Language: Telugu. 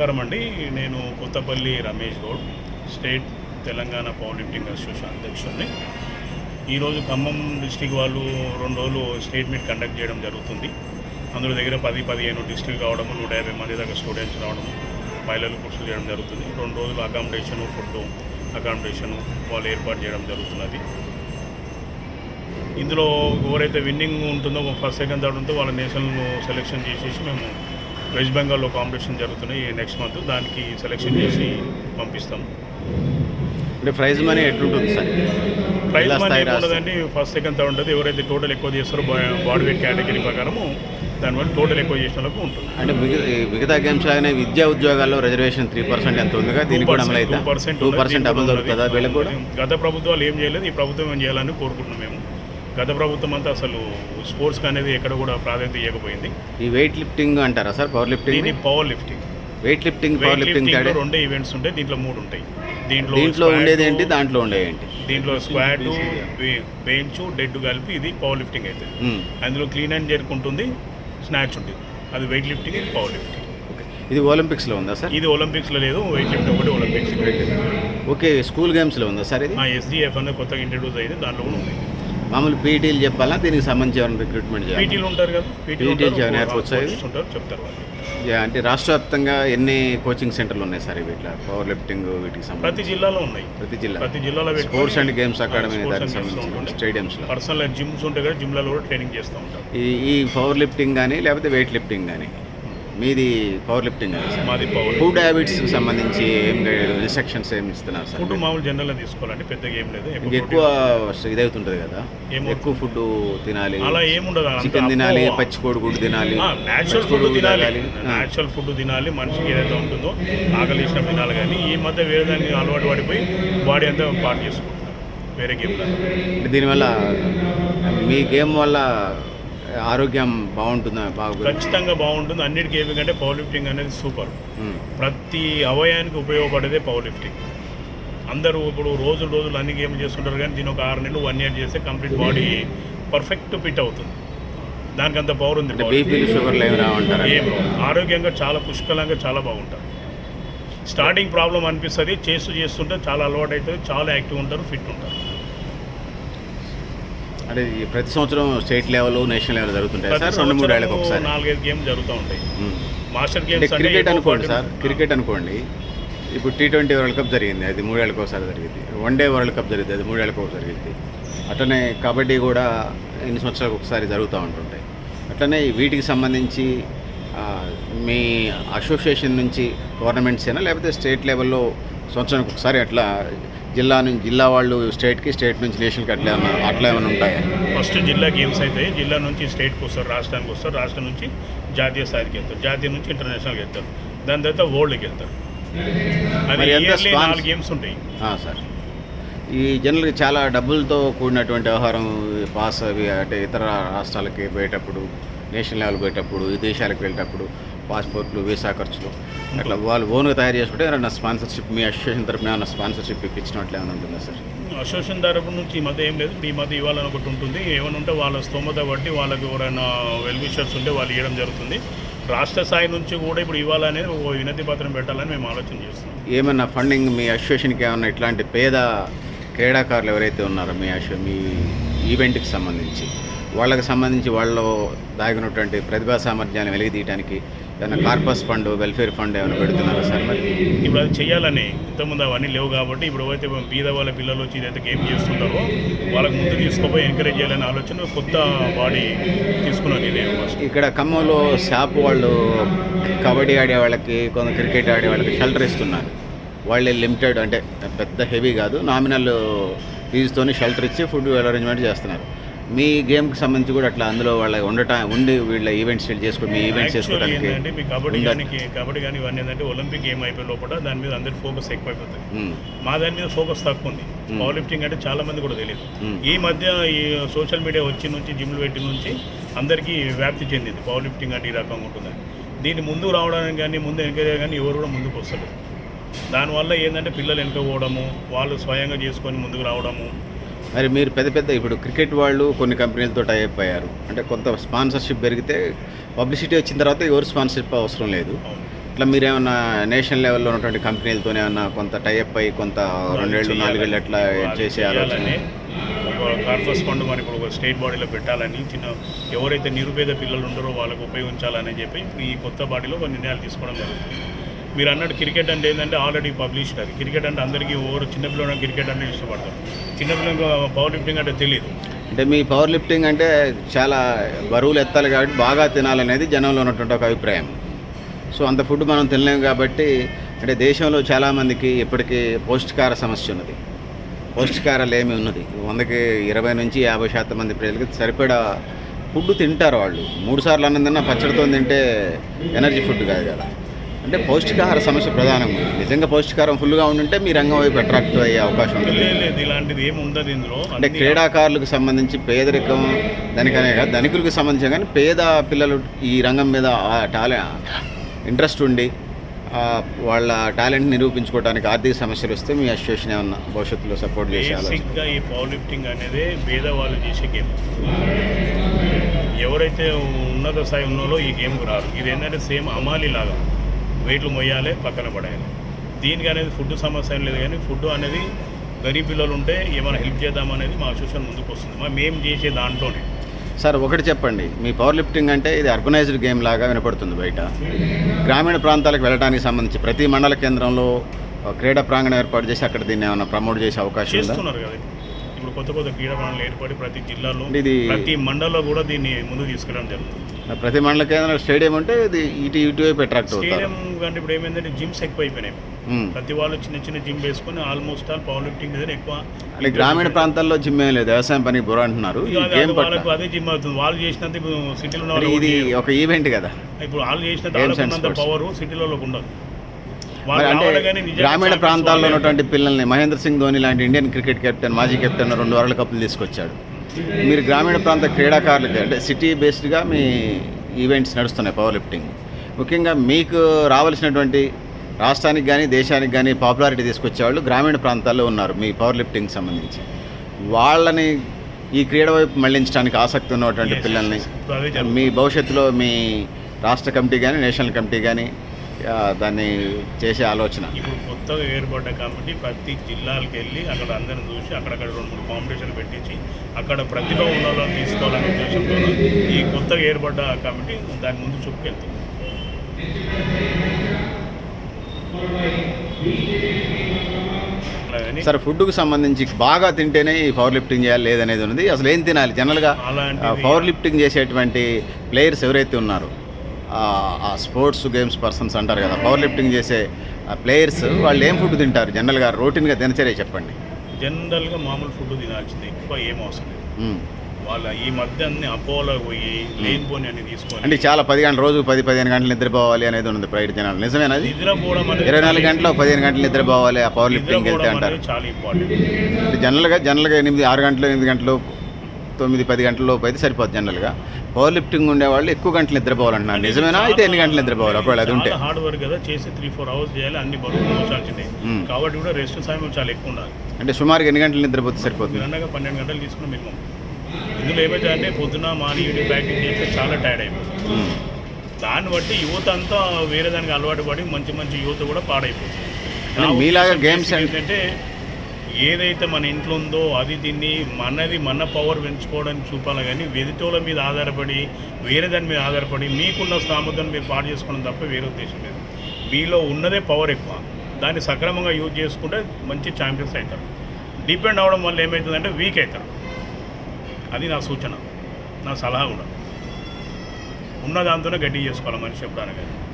నమస్కారం అండి. నేను Kothapalli Ramesh Goud state Telangana power lifting association అధ్యక్షుడిని. ఈరోజు ఖమ్మం డిస్టిక్ వాళ్ళు రెండు రోజులు స్టేట్ మీట్ కండక్ట్ చేయడం జరుగుతుంది. అందులో దగ్గర పది పదిహేను డిస్టిక్ రావడము నూట యాభై మంది దగ్గర స్టూడెంట్స్ రావడము మహిళలు కృషి చేయడం జరుగుతుంది. రెండు రోజులు అకామిడేషను ఫుడ్ అకామిడేషను వాళ్ళు ఏర్పాటు చేయడం జరుగుతున్నది. ఇందులో ఎవరైతే విన్నింగ్ ఉంటుందో ఫస్ట్ సెకండ్ థర్డ్ ఉంటుందో వాళ్ళ నేషనల్ సెలెక్షన్ చేసేసి మేము వెస్ట్ బెంగాల్లో కాంపిటీషన్ జరుగుతున్నాయి నెక్స్ట్ మంత్ దానికి సెలెక్షన్ చేసి పంపిస్తాం. అంటే ప్రైజ్ మనీ ఎట్లుంటుంది సార్? ప్రైజ్ మనీ ఉండదండి ఫస్ట్ సెకండ్ థర్డ్ ఉంటుంది ఎవరైతే టోటల్ ఎక్కువ చేస్తారో బాడీ వెయిట్ కేటగిరీ ప్రకారము దానివల్ల టోటల్ ఎక్కువ చేసిన వాళ్ళకు ఉంటుంది. అంటే మిగతా గేమ్స్ లాగానే విద్యా ఉద్యోగాల్లో రిజర్వేషన్ త్రీ పర్సెంట్ ఎంత ఉందిగా? దీనికి కూడా అమలు అయితే టూ పర్సెంట్ డబ్బులు దొరుకుతుందా వీళ్ళకి కూడా? గత ప్రభుత్వాలు ఏం చేయలేదు ఈ ప్రభుత్వం ఏం చేయాలని కోరుకుంటున్నాం మేము. గత ప్రభుత్వం అంతా అసలు స్పోర్ట్స్కి అనేది ఎక్కడ కూడా ప్రాధాన్యత ఇవ్వకపోయింది. ఈ వెయిట్ లిఫ్టింగ్ అంటారా సార్? పవర్ లిఫ్టింగ్ దీన్ని power lifting weight lifting power weight lifting రెండే ఈవెంట్స్ ఉంటాయి దీంట్లో మూడు ఉంటాయి. దీంట్లో దీంట్లో ఉండేది ఏంటి దాంట్లో ఉండేది ఏంటి? దీంట్లో స్క్వాట్ బెంచ్ డెడ్ కలిపి ఇది పవర్ లిఫ్టింగ్ అవుతుంది. మ్మ్. అందులో క్లీన్ అండ్ జెర్క్ ఉంటుంది స్నాచ్ ఉంటుంది. అది వెయిట్ లిఫ్టింగ్ ఇది పవర్ లిఫ్టింగ్ ఇది ఒలింపిక్స్లో ఉందా సార్? ఇది ఒలింపిక్స్లో లేదు వెయిట్ లిఫ్ట్ ఒకటి ఒలింపిక్స్ ఓకే స్కూల్ గేమ్స్లో ఉందా సార్ ఇది? మా ఎస్డిఎఫ్ అనేది కొత్తగా ఇంట్రడ్యూస్ అయింది దాంట్లో కూడా ఉంది. మామూలు పీటీలు చెప్పాలా? దీనికి సంబంధించి ఎవరైనా రిక్రూట్మెంట్ చేయాలి? పీటీలు ఉంటారు కదా. పీటీలు చెప్తారు. అంటే రాష్ట్ర వ్యాప్తంగా ఎన్ని కోచింగ్ సెంటర్లు ఉన్నాయి సార్ ఇవి ఇట్లా? పవర్ లిఫ్టింగ్ వీటికి ప్రతి జిల్లాలో ఉన్నాయి. ప్రతి జిల్లా. ప్రతి జిల్లాలో స్పోర్ట్స్ అండ్ గేమ్స్ అకాడమీ దానికి సంబంధించి సంబంధించి స్టేడియంస్లో పర్సనల్ జిమ్స్ ఉంటాయి కదా జిమ్లలో కూడా ట్రైనింగ్ చేస్తూ ఉంటారు. ఈ ఈ పవర్ లిఫ్టింగ్ కానీ లేకపోతే వెయిట్ లిఫ్టింగ్ కానీ మీది పవర్ లిఫ్టింగ్ మాది పవర్ ఫుడ్ హ్యాబిట్స్ సంబంధించి ఏం ఇన్స్ట్రక్షన్స్ ఏమి ఇస్తున్నారు సార్? ఫుడ్ మామూలు జనరల్గా తీసుకోవాలండి పెద్దగా ఏం లేదు. ఎక్కువ ఇదవుతుంటుంది కదా? ఎక్కువ ఫుడ్ తినాలి అలా ఏముండదు చికెన్ తినాలి పచ్చి కోడిగుడ్డు తినాలి న్యాచురల్ ఫుడ్ తినాలి. న్యాచురల్ ఫుడ్ తినాలి మనిషికి ఏదైతే ఉంటుందో ఆకలి ఇష్టం తినాలి కానీ ఈ మధ్య వేరే దానికి అలవాటు పడిపోయి బాడీ అంతా పాటు చేసుకుంటున్నారు. వేరే అంటే దీనివల్ల మీ గేమ్ వల్ల ఆరోగ్యం బాగుంటుందా? బాగుంది ఖచ్చితంగా బాగుంటుంది. అన్నిటికీ ఏమి కంటే పవర్ లిఫ్టింగ్ అనేది సూపర్ ప్రతి అవయానికి ఉపయోగపడేదే పవర్ లిఫ్టింగ్ అందరూ ఇప్పుడు రోజులు రోజులు అన్ని గేమ్లు చేస్తుంటారు కానీ దీని ఒక ఆరు నెలలు వన్ ఇయర్ చేస్తే కంప్లీట్ బాడీ పర్ఫెక్ట్ ఫిట్ అవుతుంది. దానికి అంత పవర్ ఉంది ఏం. ఆరోగ్యంగా చాలా పుష్కలంగా చాలా బాగుంటారు. స్టార్టింగ్ ప్రాబ్లం అనిపిస్తుంది చేస్తూ చేస్తుంటే చాలా అలవాటు అవుతుంది చాలా యాక్టివ్ ఉంటారు ఫిట్ ఉంటారు. అంటే ఈ ప్రతి సంవత్సరం స్టేట్ లెవెల్ నేషనల్ లెవెల్ జరుగుతుంటాయి సార్? రెండు మూడు ఏళ్ళకి ఒకసారి. నాలుగైదు గేమ్స్ జరుగుతూ ఉంటాయి. మాస్టర్ గేమ్స్ క్రికెట్ అనుకోండి సార్ క్రికెట్ అనుకోండి. ఇప్పుడు టీ ట్వంటీ వరల్డ్ కప్ జరిగింది అది మూడేళ్ళకి ఒకసారి జరిగింది. వన్ డే వరల్డ్ కప్ జరిగింది అది మూడేళ్ళకి ఒకసారి జరిగింది. అట్లనే కబడ్డీ కూడా ఎన్ని సంవత్సరాలకు ఒకసారి జరుగుతూ ఉంటుంటాయి. అట్లనే వీటికి సంబంధించి మీ అసోసియేషన్ నుంచి గవర్నమెంట్స్ అయినా లేకపోతే స్టేట్ లెవెల్లో సంవత్సరానికి ఒకసారి అట్లా జిల్లా నుంచి జిల్లా వాళ్ళు స్టేట్కి స్టేట్ నుంచి నేషనల్కి అట్లా ఏమన్నా అట్లా ఏమైనా ఉంటాయా? ఫస్ట్ జిల్లా గేమ్స్ అయితే జిల్లా నుంచి స్టేట్కి వస్తారు రాష్ట్రానికి వస్తారు. రాష్ట్రం నుంచి జాతీయ స్థాయికి వెళ్తారు. జాతీయ నుంచి ఇంటర్నేషనల్కి వెళ్తారు. దాని తర్వాత వరల్డ్కి వెళ్తారు. అది నాలుగు గేమ్స్ ఉంటాయి. సార్. ఈ జనరల్గా చాలా డబ్బులతో కూడినటువంటి వ్యవహారం పాస్ అవి అంటే ఇతర రాష్ట్రాలకి పోయేటప్పుడు నేషనల్ లెవెల్ పోయేటప్పుడు విదేశాలకు వెళ్ళేటప్పుడు పాస్పోర్ట్లు వీసా ఖర్చులు. అట్లా వాళ్ళు ఓన్గా తయారు చేసుకుంటే ఏమైనా స్పాన్సర్షిప్ మీ అసోసియేషన్ తరపున ఏమైనా స్పాన్సర్షిప్ ఇప్పించినట్లు ఏమైనా ఉంటుందా సార్? అసోసియేషన్ తరపు నుంచి ఈ మధ్య ఏం లేదు. ఈ మధ్య ఇవ్వాలని ఒకటి ఉంటుంది. ఏమైనా ఉంటే వాళ్ళ స్తోమత బట్టి వాళ్ళకి ఎవరైనా వెల్ విషర్స్ ఉంటే వాళ్ళు ఇవ్వడం జరుగుతుంది. రాష్ట్ర స్థాయి నుంచి కూడా ఇప్పుడు ఇవ్వాలనేది ఒక వినతి పత్రం పెట్టాలని మేము ఆలోచన చేస్తున్నాం. ఏమైనా ఫండింగ్ మీ అసోసియేషన్కి ఏమైనా ఇట్లాంటి పేద క్రీడాకారులు ఎవరైతే ఉన్నారో మీ అసో మీ ఈవెంట్కి సంబంధించి వాళ్ళకి సంబంధించి వాళ్ళలో దాగినటువంటి ప్రతిభా సామర్థ్యాన్ని వెలిగితీయడానికి ఏమైనా కార్పస్ ఫండ్ వెల్ఫేర్ ఫండ్ ఏమైనా పెడుతున్నారా సార్ మరి? ఇప్పుడు అది చేయాలని ఇంతకుముందు అవన్నీ లేవు కాబట్టి ఇప్పుడు అయితే బీద వాళ్ళ పిల్లలు వచ్చి ఇదైతే గేమ్ చేస్తుంటారో వాళ్ళకి ముందు తీసుకుపోయి ఎంకరేజ్ చేయాలనే ఆలోచన కొత్త బాడీ తీసుకున్నాను ఇదే ఇక్కడ ఖమ్మంలో షాప్ వాళ్ళు కబడ్డీ ఆడే వాళ్ళకి కొంత క్రికెట్ ఆడే వాళ్ళకి షెల్టర్ ఇస్తున్నారు. వాళ్ళే లిమిటెడ్ అంటే పెద్ద హెవీ కాదు నామినల్ ఫీజుతోని షెల్టర్ ఇచ్చి ఫుడ్ అరేంజ్మెంట్ చేస్తున్నారు. మీ గేమ్కి సంబంధించి కూడా అట్లా అందులో వాళ్ళ ఉండటం ఉండి వీళ్ళ ఈవెంట్స్ చేసుకుని మీ ఈవెంట్స్ చేసుకోవడానికి ఏంటంటే మీ కబడ్డీ? కానీ కబడ్డీ కానీ ఇవన్నీ ఏంటంటే ఒలింపిక్ గేమ్ అయిపోయిన లోపల దాని మీద అందరి ఫోకస్ ఎక్కువైపోతుంది. ఉమ్, మా దాని మీద ఫోకస్ తక్కువ ఉంది. పవర్ లిఫ్టింగ్ అంటే చాలా మంది కూడా తెలియదు. ఈ మధ్య ఈ సోషల్ మీడియా వచ్చి నుంచి జిమ్లు పెట్టి నుంచి అందరికీ వ్యాప్తి చెందింది. పవర్ లిఫ్టింగ్ అంటే ఈ రకంగా ఉంటుందని. దీన్ని ముందుకు రావడానికి కానీ ముందు ఎంకరేజ్ కానీ ఎవరు కూడా ముందుకు వస్తలేదు. దానివల్ల ఏంటంటే పిల్లలు వెనుకపోవడము వాళ్ళు స్వయంగా చేసుకొని ముందుకు రావడము మరి మీరు పెద్ద పెద్ద ఇప్పుడు క్రికెట్ వాళ్ళు కొన్ని కంపెనీలతో టైప్ అయ్యారు. అంటే కొంత స్పాన్సర్షిప్ పెరిగితే పబ్లిసిటీ వచ్చిన తర్వాత ఎవరు స్పాన్సర్షిప్ అవసరం లేదు. ఇట్లా మీరు మీరేమన్నా నేషనల్ లెవెల్లో ఉన్నటువంటి కంపెనీలతోనే ఏమన్నా కొంత టైఅప్ అయ్యి కొంత రెండేళ్ళు నాలుగేళ్ళు అట్లా చేసే ఆలోచన? చేయాలని ఒక కార్పస్ ఫండ్ మరి ఇప్పుడు ఒక స్టేట్ బాడీలో పెట్టాలని చిన్న ఎవరైతే నిరుపేద పిల్లలు ఉంటారో వాళ్ళకు ఉపయోగించాలని చెప్పి ఈ కొత్త బాడీలో కొన్ని నిర్ణయాలు తీసుకోవడం జరుగుతుంది. మీరు అన్నట్టు క్రికెట్ అంటే ఏంటంటే ఆల్రెడీ పబ్లిష్డ్ అది. క్రికెట్ అంటే అందరికీ ఓవర్ చిన్నపిల్లలు క్రికెట్ అంటే ఇష్టపడతారు. చిన్నపిల్లలకు పవర్ లిఫ్టింగ్ అంటే తెలియదు అంటే మీ పవర్ లిఫ్టింగ్ అంటే చాలా బరువులు ఎత్తాలి కాబట్టి బాగా తినాలనేది జనంలో ఉన్నటువంటి ఒక అభిప్రాయం. సో అంత ఫుడ్ మనం తినలేము కాబట్టి అంటే దేశంలో చాలామందికి ఇప్పటికీ పౌష్టికార సమస్య ఉన్నది. పౌష్టికార ఏమి ఉన్నది. వందకి ఇరవై నుంచి యాభై శాతం మంది ప్రజలకి సరిపడా ఫుడ్ తింటారు వాళ్ళు. మూడు సార్లు అన్నం తిన్నా పచ్చడితో తింటే ఎనర్జీ ఫుడ్ కాదు కదా. అంటే పౌష్టికాహార సమస్య ప్రధానంగా నిజంగా పౌష్టికారం ఫుల్గా ఉండుంటే మీ రంగం వైపు అట్రాక్ట్ అయ్యే అవకాశం ఉంటుంది. లేదు ఇలాంటిది ఏమి ఉండదు ఇందులో. అంటే క్రీడాకారులకు సంబంధించి పేదరికం దానికనే కాదు ధనికులకు సంబంధించి కానీ పేద పిల్లలు ఈ రంగం మీద టాలెంట్ ఇంట్రెస్ట్ ఉండి వాళ్ళ టాలెంట్ నిరూపించుకోవడానికి ఆర్థిక సమస్యలు వస్తే మీ అసోసియేషన్ ఏమన్నా భవిష్యత్తులో సపోర్ట్ చేసే ఆలోచన బేసిక్గా ఈ పవర్ లిఫ్టింగ్ అనేది పేదవాళ్ళు చేసే గేమ్ ఎవరైతే ఉన్నత స్థాయి ఉన్నారో ఈ గేమ్కి రారు. ఇది ఏంటంటే సేమ్ అమాలి లాగా. వెయిట్లు మొయ్యాలి పక్కన పడేయాలి. దీనికి అనేది ఫుడ్ సమస్య ఏం లేదు కానీ ఫుడ్ అనేది గరీబ్ పిల్లలు ఉంటే ఏమైనా హెల్ప్ చేద్దాం అనేది మా అసోసియేషన్ ముందుకు వస్తుంది. మా మేము చేసే దాంట్లోనే. సార్ ఒకటి చెప్పండి. మీ పవర్ లిఫ్టింగ్ అంటే ఇది అర్బనైజ్డ్ గేమ్ లాగా వినపడుతుంది బయట. గ్రామీణ ప్రాంతాలకు వెళ్ళడానికి సంబంధించి ప్రతి మండల కేంద్రంలో క్రీడా ప్రాంగణం ఏర్పాటు చేసి అక్కడ దీన్ని ఏమైనా ప్రమోట్ చేసే అవకాశం ఉందా? చేస్తున్నారు కదా. ఇప్పుడు కొత్త కొత్త క్రీడా ప్రాణాలు ఏర్పడి ప్రతి జిల్లాలో అంటే ఇది ప్రతి మండలంలో కూడా దీన్ని ముందుకు తీసుకెళ్ళడం జరుగుతుంది. ప్రతి మండల కేంద్రం స్టేడియం అంటే ఇది ఇటు ఇటువైపు అట్రాక్ట్ స్టేడియం కంటే ఇప్పుడు ఏమైందంటే జిమ్స్ ఎక్కువ అయిపోయినాయి. ప్రతి వాళ్ళు చిన్న చిన్న జిమ్ వేసుకొని ఆల్మోస్ట్ ఆల్ పవర్ లిఫ్టింగ్ మీద ఎక్కువ అంటే గ్రామీణ ప్రాంతాల్లో జిమ్ ఏం లేదు వ్యవసాయం పనికి బుర్ర అంటున్నారు. వాళ్ళకు అదే జిమ్ అవుతుంది. వాళ్ళు చేసినంత ఇప్పుడు సిటీలో అంటే ఇది ఒక ఈవెంట్ కదా. ఇప్పుడు వాళ్ళు చేసినంత. పవర్ సిటీలో ఉండదు. అంటే గ్రామీణ ప్రాంతాల్లో. ఉన్నటువంటి పిల్లల్ని మహేంద్ర సింగ్ ధోని లాంటి ఇండియన్ క్రికెట్ కెప్టెన్ మాజీ కెప్టెన్ రెండు వరల్డ్ కప్లు తీసుకొచ్చాడు మీరు గ్రామీణ ప్రాంత క్రీడాకారులకి అంటే సిటీ బేస్డ్గా మీ ఈవెంట్స్ నడుస్తున్నాయి పవర్ లిఫ్టింగ్ ముఖ్యంగా మీకు రావాల్సినటువంటి రాష్ట్రానికి కానీ దేశానికి కానీ పాపులారిటీ తీసుకొచ్చేవాళ్ళు గ్రామీణ ప్రాంతాల్లో ఉన్నారు మీ పవర్ లిఫ్టింగ్ సంబంధించి వాళ్ళని ఈ క్రీడ వైపు మళ్ళించడానికి ఆసక్తి ఉన్నటువంటి పిల్లల్ని. మీ భవిష్యత్తులో మీ రాష్ట్ర కమిటీ కానీ నేషనల్ కమిటీ కానీ దాన్ని చేసే ఆలోచన. ఇప్పుడు కొత్తగా ఏర్పడ్డ కమిటీ ప్రతి జిల్లాలకు వెళ్ళి అక్కడ అందరిని చూసి అక్కడక్కడ రెండు మూడు కాంపిటీషన్లు పెట్టించి అక్కడ ప్రతిభ ఉన్న వాళ్ళని తీసుకోవాలనే ఉద్దేశంతో ఈ కొత్తగా ఏర్పడ్డ కమిటీ దాని ముందు చూపుకెళ్తుంది సరే ఫుడ్కు సంబంధించి బాగా తింటేనే ఈ పవర్ లిఫ్టింగ్ చేయాలి లేదనేది ఉంది అసలు ఏం తినాలి? జనరల్గా పవర్ లిఫ్టింగ్ చేసేటువంటి ప్లేయర్స్ ఎవరైతే ఉన్నారో ఆ- స్పోర్ట్స్ గేమ్స్ పర్సన్స్ అంటారు కదా పవర్ లిఫ్టింగ్ చేసే ప్లేయర్స్ వాళ్ళు ఏం ఫుడ్ తింటారు? జనరల్గా రొటీన్గా దినచర్య చెప్పండి. జనరల్గా మామూలు ఫుడ్ తినాల్సింది ఎక్కువ ఏం అవసరం లేదు. వాళ్ళ ఈ మధ్య అన్ని అపోలో పోయి లేనిపోని అన్ని తీసుకొని అంటే చాలా పది గంటల రోజు పది పదిహేను గంటలు నిద్రపోవాలి అనేది ఉంది ప్రైవేట్ జనాలు. నిజమేనది నిద్రపోవడం ఇరవై నాలుగు గంటలు పదిహేను గంటలు నిద్రపోవాలి ఆ పవర్ లిఫ్టింగ్ వెళ్తే అంటారు. చాలా ఇంపార్టెంట్ జనరల్గా జనరల్గా ఎనిమిది ఆరు గంటలు ఎనిమిది గంటలు తొమ్మిది పది గంటల లోపు అయితే సరిపోతుంది జనరల్గా. పవర్ లిఫ్టింగ్ ఉండేవాళ్ళు ఎక్కువ గంటలు నిద్రపోవాలంటున్నారు. నిజమేనా? అయితే ఎన్ని గంటలు నిద్రపోవాలి? ఒకవేళ అది ఉంటే. హార్డ్ వర్క్ కదా. చేసి త్రీ ఫోర్ అవర్స్ చేయాలి. అన్ని బరువు మోసాల్సిందే మ్మ్. కాబట్టి కూడా రెస్ట్ సమయం చాలా ఎక్కువ ఉండాలి. అంటే సుమారుగా ఎన్ని గంటలు నిద్రపోతే సరిపోతుంది? అన్నగా పన్నెండు గంటలు తీసుకున్న మినిమం. ఇందులో ఏమైతే అంటే పొద్దున మార్నింగ్ ఈవినింగ్ ప్రాక్టీస్ చేస్తే చాలా టైర్డ్ అయిపోతుంది. దాన్ని బట్టి యువత అంతా వేరే దానికి అలవాటు పడి మంచి మంచి యువత కూడా పాడైపోతుంది. మీలాగా and- ఏంటంటే ఏదైతే మన ఇంట్లో ఉందో అది దీన్ని మనది మన పవర్ పెంచుకోవడానికి చూపాలి కానీ వెదిటోల మీద ఆధారపడి వేరే దాని మీద ఆధారపడి మీకున్న సామర్థ్యాన్ని మీరు పాడు చేసుకోవడం తప్ప వేరే ఉద్దేశం లేదు. మీలో ఉన్నదే పవర్ ఎక్కువ. దాన్ని సక్రమంగా యూజ్ చేసుకుంటే మంచి ఛాంపియన్స్ అవుతారు. డిపెండ్ అవడం వల్ల ఏమవుతుందంటే వీక్ అవుతారు. అది నా సూచన నా సలహా కూడా. ఉన్న దాంతోనే గట్టి చేసుకోవాలి మనిషి ఎప్పుడైనా కానీ.